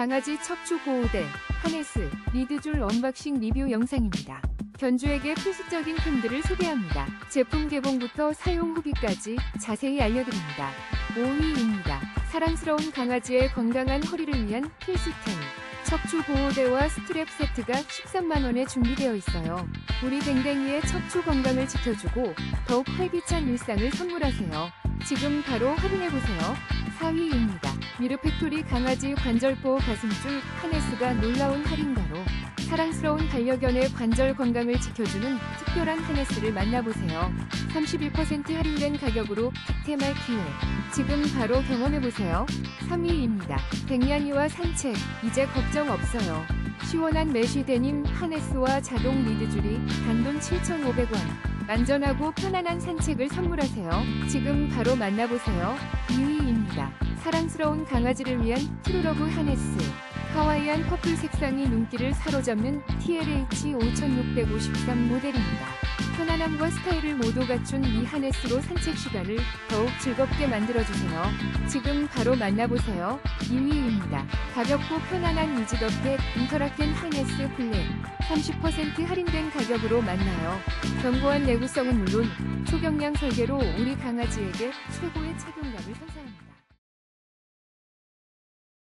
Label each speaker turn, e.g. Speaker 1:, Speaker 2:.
Speaker 1: 강아지 척추 보호대, 하네스, 리드줄 언박싱 리뷰 영상입니다. 견주에게 필수적인 템들을 소개합니다. 제품 개봉부터 사용 후기까지 자세히 알려드립니다. 5위입니다. 사랑스러운 강아지의 건강한 허리를 위한 필수템. 척추 보호대와 스트랩 세트가 13만원에 준비되어 있어요. 우리 댕댕이의 척추 건강을 지켜주고 더욱 활기찬 일상을 선물하세요. 지금 바로 확인해보세요. 4위입니다. 미르팩토리 강아지 관절보호 가슴줄 하네스가 놀라운 할인가로 사랑스러운 반려견의 관절 건강을 지켜주는 특별한 하네스를 만나보세요. 31% 할인된 가격으로 득템할 기회. 지금 바로 경험해보세요. 3위입니다. 백냥이와 산책, 이제 걱정 없어요. 시원한 메쉬 데님 하네스와 자동 리드줄이 단돈 7,500원. 안전하고 편안한 산책을 선물하세요. 지금 바로 만나보세요. 2위입니다. 사랑스러운 강아지를 위한 트루러브 하네스. 하와이안 퍼플 색상이 눈길을 사로잡는 TLH 5653 모델입니다. 편안함과 스타일을 모두 갖춘 이 하네스로 산책 시간을 더욱 즐겁게 만들어주세요. 지금 바로 만나보세요. 2위입니다. 가볍고 편안한 이지더펫 인터라켄 하네스 플랫 30% 할인된 가격으로 만나요. 견고한 내구성은 물론 초경량 설계로 우리 강아지에게 최고의 착용감을 선사합니다.